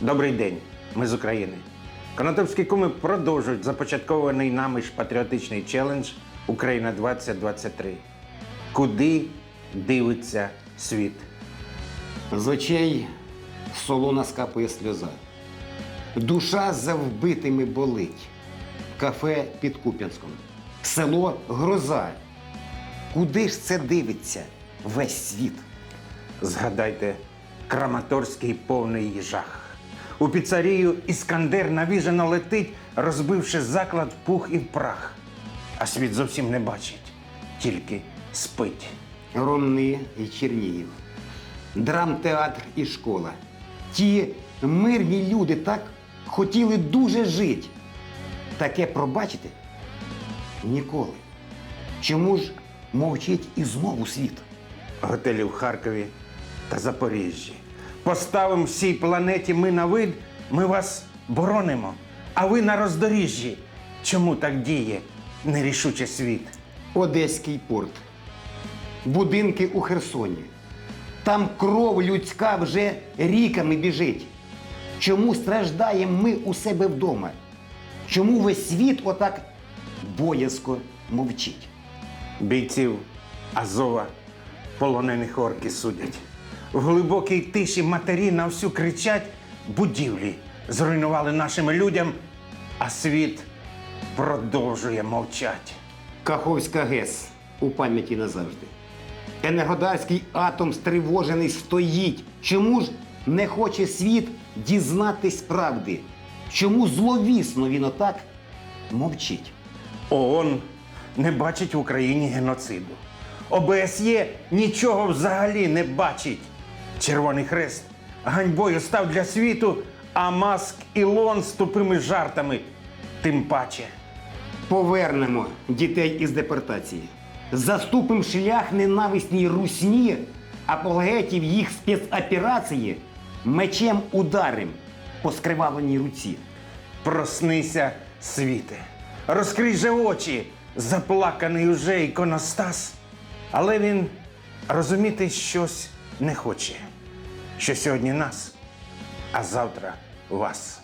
Добрий день, ми з України. Конотопські куми продовжують започаткований нами ж патріотичний челендж Україна 2023. Куди дивиться світ? З очей солона скапує сльоза. Душа за вбитими болить. Кафе під Куп'янськом. Село Гроза. Куди ж це дивиться весь світ? Згадайте, Краматорський повний жах. У піцарію Іскандер навіжено летить, розбивши заклад в пух і в прах. А світ зовсім не бачить, тільки спить. Ромни і Чернігів. Драмтеатр і школа. Ті мирні люди так хотіли дуже жити. Таке пробачити? Ніколи. Чому ж мовчить і знову світ? готелі в Харкові та Запоріжжі. Поставимо всій планеті ми на вид, ми вас боронимо. А ви на роздоріжжі. Чому так діє нерішуче світ? Одеський порт. Будинки у Херсоні. Там кров людська вже ріками біжить. Чому страждаємо ми у себе вдома? Чому весь світ отак боязко мовчить? Бійців Азова полонених орки судять. В глибокій тиші матері на всю кричать будівлі зруйнували нашим людям, а світ продовжує мовчать. Каховська ГЕС у пам'яті назавжди. Енергодарський атом стривожений стоїть. Чому ж не хоче світ дізнатись правди? Чому зловісно він отак мовчить? ООН не бачить в Україні геноциду. ОБСЄ нічого взагалі не бачить. Червоний хрест ганьбою став для світу, а Маск Ілон з тупими жартами тим паче. Повернемо дітей із депортації. Заступим шлях ненависній русні, апологетів їх спецоперації, мечем ударим по скривавленій руці. Проснися, світе, розкрий же очі, заплаканий уже іконостас. Але він розуміти щось не хоче, що сьогодні нас, а завтра вас.